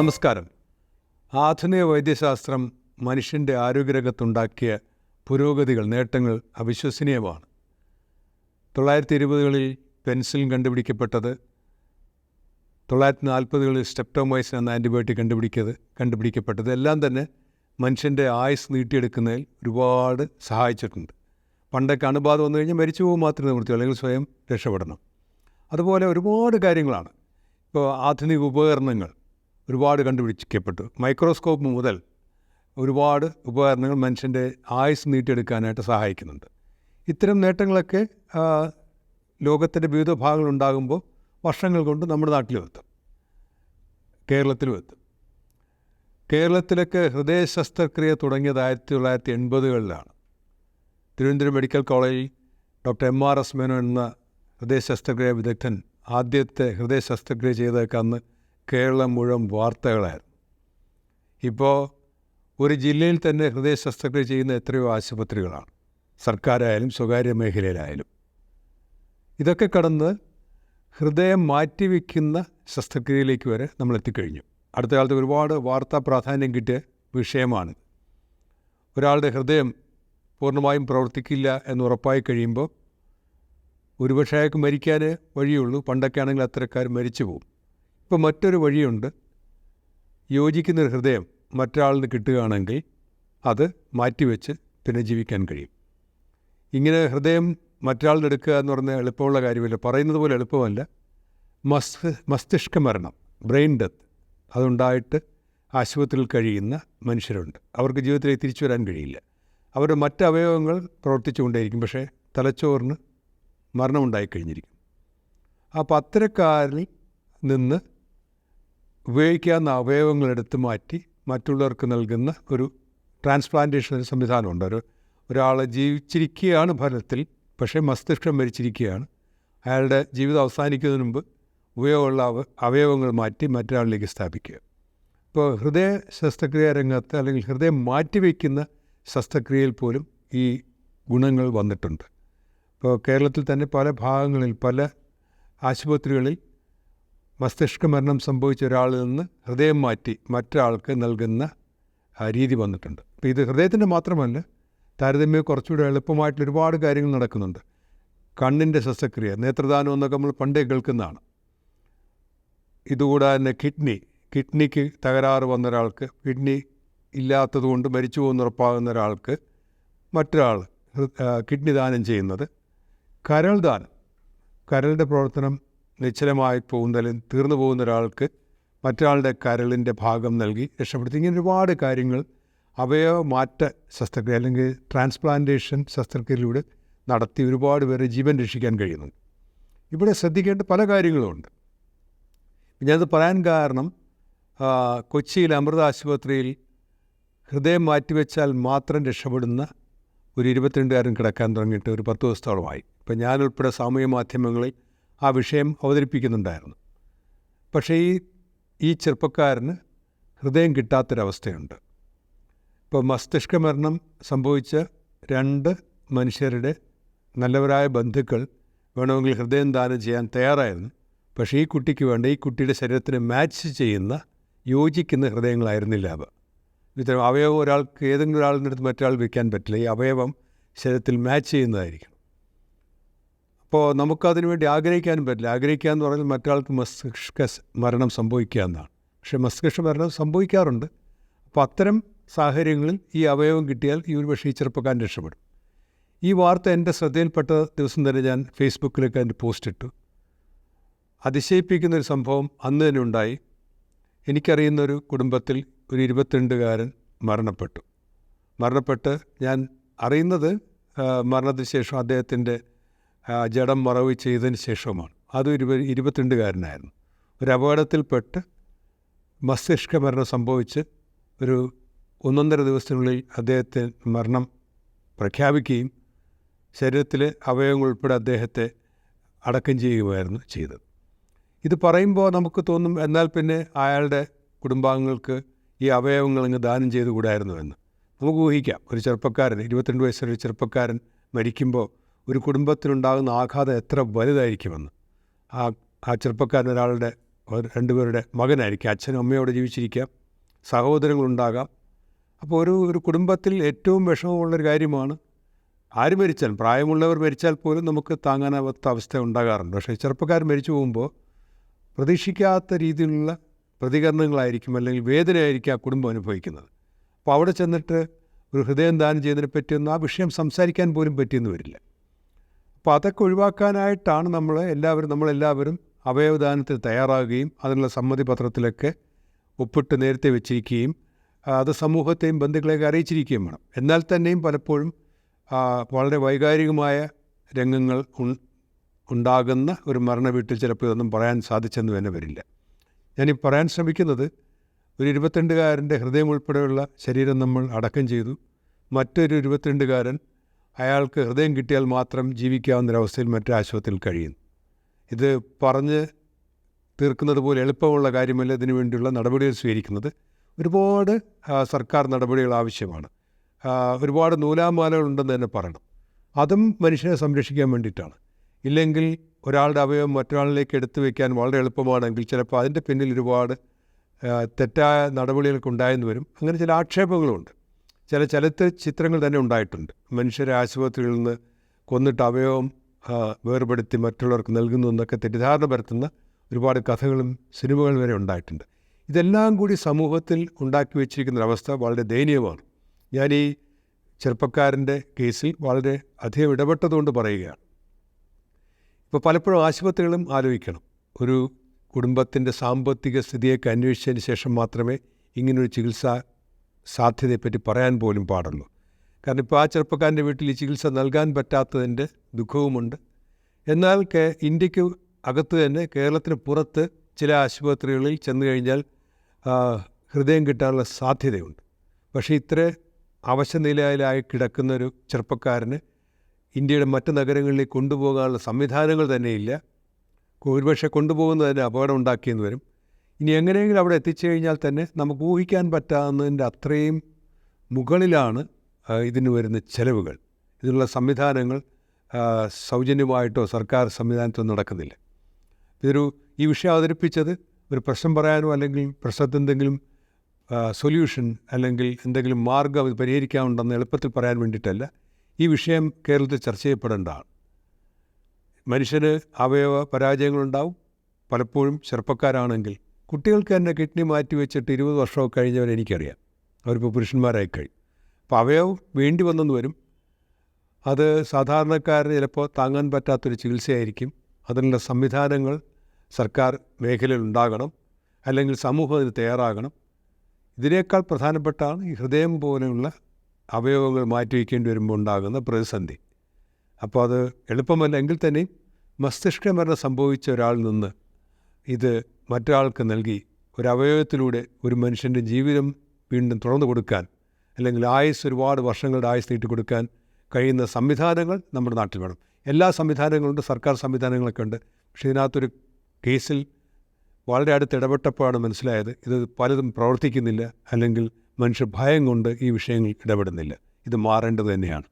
നമസ്കാരം. ആധുനിക വൈദ്യശാസ്ത്രം മനുഷ്യന്റെ ആരോഗ്യരംഗത്തുണ്ടാക്കിയ പുരോഗതികൾ നേട്ടങ്ങൾ അവിശ്വസനീയമാണ്. തൊള്ളായിരത്തി ഇരുപതുകളിൽ പെൻസിലിൻ കണ്ടുപിടിക്കപ്പെട്ടത് തൊള്ളായിരത്തി നാൽപ്പതുകളിൽ സ്റ്റെപ്റ്റോമൈസിൻ എന്ന ആന്റിബയോട്ടിക് കണ്ടുപിടിക്കത് കണ്ടുപിടിക്കപ്പെട്ടത് എല്ലാം തന്നെ മനുഷ്യന്റെ ആയുസ് നീട്ടിയെടുക്കുന്നതിൽ ഒരുപാട് സഹായിച്ചിട്ടുണ്ട്. പണ്ടൊക്കെ അണുബാധ വന്നു കഴിഞ്ഞാൽ മരിച്ചു പോകും മാത്രമേ നിവൃത്തിയുള്ളൂ അല്ലെങ്കിൽ സ്വയം രക്ഷപ്പെടണം. അതുപോലെ ഒരുപാട് കാര്യങ്ങളാണ്. ഇപ്പോൾ ആധുനിക ഉപകരണങ്ങൾ ഒരുപാട് കണ്ടുപിടിക്കപ്പെട്ടു. മൈക്രോസ്കോപ്പ് മുതൽ ഒരുപാട് ഉപകരണങ്ങൾ മനുഷ്യന്റെ ആയുസ് നീട്ടിയെടുക്കാനായിട്ട് സഹായിക്കുന്നുണ്ട്. ഇത്തരം നേട്ടങ്ങളൊക്കെ ലോകത്തിന്റെ വിവിധ ഭാഗങ്ങളുണ്ടാകുമ്പോൾ വർഷങ്ങൾ കൊണ്ട് നമ്മുടെ നാട്ടിലും എത്തും. കേരളത്തിലും എത്തും. കേരളത്തിലൊക്കെ ഹൃദയ ശസ്ത്രക്രിയ തുടങ്ങിയത് ആയിരത്തി തൊള്ളായിരത്തി എൺപതുകളിലാണ്. തിരുവനന്തപുരം മെഡിക്കൽ കോളേജിൽ doctor M R S Menon എന്ന ഹൃദയ ശസ്ത്രക്രിയ വിദഗ്ധൻ ആദ്യത്തെ ഹൃദയ ശസ്ത്രക്രിയ ചെയ്തൊക്കെ അന്ന് കേരളം മുഴുവൻ വാർത്തകളായിരുന്നു. ഇപ്പോൾ ഒരു ജില്ലയിൽ തന്നെ ഹൃദയ ശസ്ത്രക്രിയ ചെയ്യുന്ന എത്രയോ ആശുപത്രികളാണ്. സർക്കാരായാലും സ്വകാര്യ മേഖലയിലായാലും. ഇതൊക്കെ കടന്ന് ഹൃദയം മാറ്റിവെക്കുന്ന ശസ്ത്രക്രിയയിലേക്ക് വരെ നമ്മൾ എത്തിക്കഴിഞ്ഞു. അടുത്ത കാലത്ത് ഒരുപാട് വാർത്താ പ്രാധാന്യം കിട്ടിയ വിഷയമാണ്. ഒരാളുടെ ഹൃദയം പൂർണമായും പ്രവർത്തിക്കില്ല എന്ന് ഉറപ്പായി കഴിയുമ്പോൾ ഒരുപക്ഷെ അയാൾക്ക് മരിക്കാൻ വഴിയുള്ളൂ. പണ്ടൊക്കെ ആണെങ്കിൽ അത്തരക്കാർ മരിച്ചു പോകും ഇപ്പോൾ മറ്റൊരു വഴിയുണ്ട്. യോജിക്കുന്നൊരു ഹൃദയം മറ്റൊരാളിന് കിട്ടുകയാണെങ്കിൽ അത് മാറ്റിവെച്ച് പിന്നെ ജീവിക്കാൻ കഴിയും. ഇങ്ങനെ ഹൃദയം മറ്റൊരാളിന് എടുക്കുക എന്ന് പറഞ്ഞാൽ എളുപ്പമുള്ള കാര്യമല്ല. പറയുന്നത് പോലെ എളുപ്പമല്ല. മസ് മസ്തിഷ്ക മരണം ബ്രെയിൻ ഡെത്ത് അതുണ്ടായിട്ട് ആശുപത്രിയിൽ കഴിയുന്ന മനുഷ്യരുണ്ട്. അവർക്ക് ജീവിതത്തിലേക്ക് തിരിച്ചു വരാൻ കഴിയില്ല. അവരുടെ മറ്റ് അവയവങ്ങൾ പ്രവർത്തിച്ചുകൊണ്ടേയിരിക്കും പക്ഷേ തലച്ചോറിന് മരണമുണ്ടായിക്കഴിഞ്ഞിരിക്കും. അപ്പോൾ അത്തരക്കാരിൽ നിന്ന് ഉപയോഗിക്കാവുന്ന അവയവങ്ങൾ എടുത്തു മാറ്റി മറ്റുള്ളവർക്ക് നൽകുന്ന ഒരു ട്രാൻസ്പ്ലാന്റേഷൻ സംവിധാനമുണ്ട്. ഒരു ഒരാൾ ജീവിച്ചിരിക്കുകയാണ് ഫലത്തിൽ പക്ഷേ മസ്തിഷ്കം മരിച്ചിരിക്കുകയാണ് അയാളുടെ ജീവിതം അവസാനിക്കുന്നതിന് മുമ്പ് ഉപയോഗമുള്ള അവ അവയവങ്ങൾ മാറ്റി മറ്റൊരാളിലേക്ക് സ്ഥാപിക്കുക. ഇപ്പോൾ ഹൃദയ ശസ്ത്രക്രിയ രംഗത്ത് അല്ലെങ്കിൽ ഹൃദയം മാറ്റിവെക്കുന്ന ശസ്ത്രക്രിയയിൽ പോലും ഈ ഗുണങ്ങൾ വന്നിട്ടുണ്ട്. ഇപ്പോൾ കേരളത്തിൽ തന്നെ പല ഭാഗങ്ങളിൽ പല ആശുപത്രികളിൽ മസ്തിഷ്ക മരണം സംഭവിച്ച ഒരാളിൽ നിന്ന് ഹൃദയം മാറ്റി മറ്റൊരാൾക്ക് നൽകുന്ന രീതി വന്നിട്ടുണ്ട്. അപ്പോൾ ഇത് ഹൃദയത്തിന്റെ മാത്രമല്ല താരതമ്യം കുറച്ചുകൂടെ എളുപ്പമായിട്ടുള്ള ഒരുപാട് കാര്യങ്ങൾ നടക്കുന്നുണ്ട്. കണ്ണിന്റെ ശസ്ത്രക്രിയ നേത്രദാനം എന്നൊക്കെ നമ്മൾ പണ്ടേ കേൾക്കുന്നതാണ്. ഇതുകൂടാതെ തന്നെ കിഡ്നി കിഡ്നിക്ക് തകരാറ് വന്ന ഒരാൾക്ക് കിഡ്നി ഇല്ലാത്തതുകൊണ്ട് മരിച്ചു പോകുന്ന ഉറപ്പാകുന്ന ഒരാൾക്ക് മറ്റൊരാൾ കിഡ്നി ദാനം ചെയ്യുന്നത് കരൾ ദാനം. കരളിന്റെ പ്രവർത്തനം നിശ്ചലമായി പോകുന്നതിൽ തീർന്നു പോകുന്ന ഒരാൾക്ക് മറ്റൊരാളുടെ കരളിന്റെ ഭാഗം നൽകി രക്ഷപ്പെടുത്തി. ഇങ്ങനെ ഒരുപാട് കാര്യങ്ങൾ അവയവ മാറ്റ ശസ്ത്രക്രിയ അല്ലെങ്കിൽ ട്രാൻസ്പ്ലാന്റേഷൻ ശസ്ത്രക്രിയയിലൂടെ നടത്തി ഒരുപാട് പേരെ ജീവൻ രക്ഷിക്കാൻ കഴിയുന്നുണ്ട്. ഇവിടെ ശ്രദ്ധിക്കേണ്ട പല കാര്യങ്ങളുമുണ്ട്. ഞാനത് പറയാൻ കാരണം കൊച്ചിയിൽ അമൃത ആശുപത്രിയിൽ ഹൃദയം മാറ്റിവെച്ചാൽ മാത്രം രക്ഷപ്പെടുന്ന ഒരു ഇരുപത്തിരണ്ടുകാരൻ കിടക്കാൻ തുടങ്ങിയിട്ട് ഒരു പത്ത് ദിവസത്തോളമായി. ഇപ്പം ഞാനുൾപ്പെടെ സാമൂഹ്യ മാധ്യമങ്ങളിൽ ആ വിഷയം അവതരിപ്പിക്കുന്നുണ്ടായിരുന്നു. പക്ഷേ ഈ ഈ ചെറുപ്പക്കാരന് ഹൃദയം കിട്ടാത്തൊരവസ്ഥയുണ്ട്. ഇപ്പോൾ മസ്തിഷ്ക മരണം സംഭവിച്ച രണ്ട് മനുഷ്യരുടെ നല്ലവരായ ബന്ധുക്കൾ വേണമെങ്കിൽ ഹൃദയം ദാനം ചെയ്യാൻ തയ്യാറായിരുന്നു. പക്ഷേ ഈ കുട്ടിക്ക് വേണ്ട ഈ കുട്ടിയുടെ ശരീരത്തിന് മാച്ച് ചെയ്യുന്ന യോജിക്കുന്ന ഹൃദയങ്ങളായിരുന്നില്ല അവ. ഇത്തരം അവയവം ഒരാൾക്ക് ഏതെങ്കിലും ഒരാളിന്റെ അടുത്ത് മറ്റൊരാൾ വയ്ക്കാൻ പറ്റില്ല. ഈ അവയവം ശരീരത്തിൽ മാച്ച് ചെയ്യുന്നതായിരിക്കും. അപ്പോൾ നമുക്കതിനു വേണ്ടി ആഗ്രഹിക്കാനും പറ്റില്ല. ആഗ്രഹിക്കുക എന്ന് പറഞ്ഞാൽ മറ്റൊരാൾക്ക് മസ്തിഷ്ക മരണം സംഭവിക്കുക എന്നാണ്. പക്ഷേ മസ്തിഷ്ക മരണം സംഭവിക്കാറുണ്ട്. അപ്പോൾ അത്തരം സാഹചര്യങ്ങളിൽ ഈ അവയവം കിട്ടിയാൽ ഈ ഒരു പക്ഷേ ഈ ചെറുപ്പക്കാരൻ രക്ഷപ്പെടും. ഈ വാർത്ത എന്റെ ശ്രദ്ധയിൽപ്പെട്ട ദിവസം തന്നെ ഞാൻ ഫേസ്ബുക്കിലേക്ക് അതിന്റെ പോസ്റ്റ് ഇട്ടു. അതിശയിപ്പിക്കുന്നൊരു സംഭവം അന്ന് തന്നെ ഉണ്ടായി. എനിക്കറിയുന്നൊരു കുടുംബത്തിൽ ഒരു ഇരുപത്തിരണ്ടുകാരൻ മരണപ്പെട്ടു. മരണപ്പെട്ട് ഞാൻ അറിയുന്നത് മരണത്തിന് ശേഷം അദ്ദേഹത്തിന്റെ ജഡം മറവ് ചെയ്തതിന് ശേഷവുമാണ്. അത് ഇരുപ ഇരുപത്തിരണ്ടുകാരനായിരുന്നു. ഒരു അപകടത്തിൽപ്പെട്ട് മസ്തിഷ്ക മരണം സംഭവിച്ച് ഒരു ഒന്നൊന്നര ദിവസത്തിനുള്ളിൽ അദ്ദേഹത്തെ മരണം പ്രഖ്യാപിക്കുകയും ശരീരത്തിലെ അവയവങ്ങൾ ഉൾപ്പെടെ അദ്ദേഹത്തെ അടക്കം ചെയ്യുകയായിരുന്നു ചെയ്തത്. ഇത് പറയുമ്പോൾ നമുക്ക് തോന്നും എന്നാൽ പിന്നെ അയാളുടെ കുടുംബാംഗങ്ങൾക്ക് ഈ അവയവങ്ങൾ അങ്ങ് ദാനം ചെയ്തുകൂടായിരുന്നു എന്ന്. നമുക്ക് ഊഹിക്കാം. ഒരു ചെറുപ്പക്കാരൻ ഇരുപത്തിരണ്ട് വയസ്സുള്ള ചെറുപ്പക്കാരൻ മരിക്കുമ്പോൾ ഒരു കുടുംബത്തിനുണ്ടാകുന്ന ആഘാതം എത്ര വലുതായിരിക്കുമെന്ന്. ആ ആ ചെറുപ്പക്കാരൻ ഒരാളുടെ ഒരു രണ്ടുപേരുടെ മകനായിരിക്കും. അച്ഛനും അമ്മയോടെ ജീവിച്ചിരിക്കാം. സഹോദരങ്ങളുണ്ടാകാം. അപ്പോൾ ഒരു ഒരു കുടുംബത്തിൽ ഏറ്റവും വിഷമമുള്ളൊരു കാര്യമാണ് ആര് മരിച്ചാൽ പ്രായമുള്ളവർ മരിച്ചാൽ പോലും നമുക്ക് താങ്ങാനാവാത്ത അവസ്ഥ ഉണ്ടാകാറുണ്ട്. പക്ഷേ ചെറുപ്പക്കാർ മരിച്ചു പോകുമ്പോൾ പ്രതീക്ഷിക്കാത്ത രീതിയിലുള്ള പ്രതികരണങ്ങളായിരിക്കും അല്ലെങ്കിൽ വേദനയായിരിക്കും ആ കുടുംബം അനുഭവിക്കുന്നത്. അപ്പോൾ അവിടെ ചെന്നിട്ട് ഒരു ഹൃദയം ദാനം ചെയ്യുന്നതിനെ പറ്റിയൊന്നും ആ വിഷയം സംസാരിക്കാൻ പോലും പറ്റിയെന്ന് വരില്ല. അപ്പോൾ അതൊക്കെ ഒഴിവാക്കാനായിട്ടാണ് നമ്മൾ എല്ലാവരും നമ്മളെല്ലാവരും അവയവദാനത്തിന് തയ്യാറാകുകയും അതിനുള്ള സമ്മതി പത്രത്തിലൊക്കെ ഒപ്പിട്ട് നേരത്തെ വെച്ചിരിക്കുകയും അത് സമൂഹത്തെയും ബന്ധുക്കളെയൊക്കെ അറിയിച്ചിരിക്കുകയും വേണം. എന്നാൽ തന്നെയും പലപ്പോഴും വളരെ വൈകാരികമായ രംഗങ്ങൾ ഉണ്ടാകുന്ന ഒരു മരണ വീട്ടിൽ ചിലപ്പോൾ ഇതൊന്നും പറയാൻ സാധിച്ചെന്ന് തന്നെ വരില്ല. ഞാനീ പറയാൻ ശ്രമിക്കുന്നത് ഒരു ഇരുപത്തിരണ്ടുകാരന്റെ ഹൃദയം ഉൾപ്പെടെയുള്ള ശരീരം നമ്മൾ അടക്കം ചെയ്തു മറ്റൊരു ഇരുപത്തിരണ്ടുകാരൻ അയാൾക്ക് ഹൃദയം കിട്ടിയാൽ മാത്രം ജീവിക്കാവുന്നൊരവസ്ഥയിൽ മറ്റൊരു ആശുപത്രിയിൽ കഴിയുന്നു ഇത് പറഞ്ഞ് തീർക്കുന്നത് പോലെ എളുപ്പമുള്ള കാര്യമല്ല ഇതിനു വേണ്ടിയുള്ള നടപടികൾ സ്വീകരിക്കുന്നത്. ഒരുപാട് സർക്കാർ നടപടികൾ ആവശ്യമാണ്. ഒരുപാട് നൂലാമാലകളുണ്ടെന്ന് തന്നെ പറയണം. അതും മനുഷ്യനെ സംരക്ഷിക്കാൻ വേണ്ടിയിട്ടാണ്. ഇല്ലെങ്കിൽ ഒരാളുടെ അവയവം മറ്റൊരാളിലേക്ക് എടുത്തു വയ്ക്കാൻ വളരെ എളുപ്പമാണെങ്കിൽ ചിലപ്പോൾ അതിന്റെ പിന്നിൽ ഒരുപാട് തെറ്റായ നടപടികളൊക്കെ ഉണ്ടായെന്ന് വരും. അങ്ങനെ ചില ആക്ഷേപങ്ങളുണ്ട്. ചില ചലച്ചിത്ര ചിത്രങ്ങൾ തന്നെ ഉണ്ടായിട്ടുണ്ട്. മനുഷ്യരെ ആശുപത്രികളിൽ നിന്ന് കൊന്നിട്ട് അവയവം വേർപെടുത്തി മറ്റുള്ളവർക്ക് നൽകുന്നു എന്നൊക്കെ തെറ്റിദ്ധാരണ പരത്തുന്ന ഒരുപാട് കഥകളും സിനിമകളും വരെ ഉണ്ടായിട്ടുണ്ട്. ഇതെല്ലാം കൂടി സമൂഹത്തിൽ ഉണ്ടാക്കി വെച്ചിരിക്കുന്ന ഒരവസ്ഥ വളരെ ദയനീയമാണ്. ഞാൻ ഈ ചെറുപ്പക്കാരന്റെ കേസിൽ വളരെ അധികം ഇടപെട്ടതുകൊണ്ട് പറയുകയാണ്. ഇപ്പോൾ പലപ്പോഴും ആശുപത്രികളും ആലോചിക്കണം. ഒരു കുടുംബത്തിന്റെ സാമ്പത്തിക സ്ഥിതിയൊക്കെ അന്വേഷിച്ചതിന് ശേഷം മാത്രമേ ഇങ്ങനൊരു ചികിത്സാ സാധ്യതയെപ്പറ്റി പറയാൻ പോലും പാടുള്ളൂ. കാരണം ഇപ്പോൾ ആ ചെറുപ്പക്കാരന്റെ വീട്ടിൽ ചികിത്സ നൽകാൻ പറ്റാത്തതിന്റെ ദുഃഖവുമുണ്ട്. എന്നാൽ കേ ഇന്ത്യയ്ക്ക് അകത്ത് തന്നെ കേരളത്തിന് പുറത്ത് ചില ആശുപത്രികളിൽ ചെന്നു കഴിഞ്ഞാൽ ഹൃദയം കിട്ടാനുള്ള സാധ്യതയുണ്ട്. പക്ഷേ ഇത്ര അവശനിലയിലായി കിടക്കുന്ന ഒരു ചെറുപ്പക്കാരന് ഇന്ത്യയുടെ മറ്റ് നഗരങ്ങളിലേക്ക് കൊണ്ടുപോകാനുള്ള സംവിധാനങ്ങൾ തന്നെയില്ല. ഒരുപക്ഷെ കൊണ്ടുപോകുന്നത് തന്നെ അപകടം ഉണ്ടാക്കിയെന്ന് വരും. ഇനി എങ്ങനെയെങ്കിലും അവിടെ എത്തിച്ചു കഴിഞ്ഞാൽ തന്നെ നമുക്ക് ഊഹിക്കാൻ പറ്റാവുന്നതിന്റെ അത്രയും മുകളിലാണ് ഇതിന് വരുന്ന ചെലവുകൾ. ഇതിനുള്ള സംവിധാനങ്ങൾ സൗജന്യമായിട്ടോ സർക്കാർ സംവിധാനത്തോ നടക്കുന്നില്ല. ഇതൊരു ഈ വിഷയം അവതരിപ്പിച്ചത് ഒരു പ്രശ്നം പറയാനോ അല്ലെങ്കിൽ പ്രശ്നത്തിന് എന്തെങ്കിലും സൊല്യൂഷൻ അല്ലെങ്കിൽ എന്തെങ്കിലും മാർഗം ഇത് പരിഹരിക്കാനുണ്ടെന്ന് എളുപ്പത്തിൽ പറയാൻ വേണ്ടിയിട്ടല്ല. ഈ വിഷയം കേരളത്തിൽ ചർച്ച ചെയ്യപ്പെടേണ്ടതാണ്. മനുഷ്യന് അവയവ പരാജയങ്ങളുണ്ടാവും. പലപ്പോഴും ചെറുപ്പക്കാരാണെങ്കിൽ കുട്ടികൾക്ക് തന്നെ കിഡ്നി മാറ്റി വെച്ചിട്ട് ഇരുപത് വർഷമൊക്കെ കഴിഞ്ഞവരെ എനിക്കറിയാം. അവരിപ്പോൾ പുരുഷന്മാരായി കഴിഞ്ഞു. അപ്പോൾ അവയവം വേണ്ടി വന്നെന്ന് വരും. അത് സാധാരണക്കാരന് ചിലപ്പോൾ താങ്ങാൻ പറ്റാത്തൊരു ചികിത്സയായിരിക്കും. അതിനുള്ള സംവിധാനങ്ങൾ സർക്കാർ മേഖലയിൽ ഉണ്ടാകണം. അല്ലെങ്കിൽ സമൂഹം അതിന് തയ്യാറാകണം. ഇതിനേക്കാൾ പ്രധാനപ്പെട്ടാണ് ഈ ഹൃദയം പോലെയുള്ള അവയവങ്ങൾ മാറ്റി മാറ്റിവെക്കേണ്ടി വരുമ്പോൾ ഉണ്ടാകുന്ന പ്രതിസന്ധി. അപ്പോൾ അത് എളുപ്പമല്ല. എങ്കിൽ തന്നെയും മസ്തിഷ്ക മരണം സംഭവിച്ച ഒരാളിൽ നിന്ന് ഇത് മറ്റൊരാൾക്ക് നൽകി ഒരവയവത്തിലൂടെ ഒരു മനുഷ്യന്റെ ജീവിതം വീണ്ടും തുറന്നു കൊടുക്കാൻ അല്ലെങ്കിൽ ആയുസ് ഒരുപാട് വർഷങ്ങളുടെ ആയുസ് നീട്ടി കൊടുക്കാൻ കഴിയുന്ന സംവിധാനങ്ങൾ നമ്മുടെ നാട്ടിൽ വേണം. എല്ലാ സംവിധാനങ്ങളുണ്ട് സർക്കാർ സംവിധാനങ്ങളൊക്കെ ഉണ്ട്. പക്ഷേ ഇതിനകത്തൊരു കേസിൽ വളരെ അടുത്ത് ഇടപെട്ടപ്പോഴാണ് മനസ്സിലായത് ഇത് പലതും പ്രവർത്തിക്കുന്നില്ല അല്ലെങ്കിൽ മനുഷ്യ ഭയം കൊണ്ട് ഈ വിഷയങ്ങൾ ഇടപെടുന്നില്ല. ഇത് മാറേണ്ടത് തന്നെയാണ്.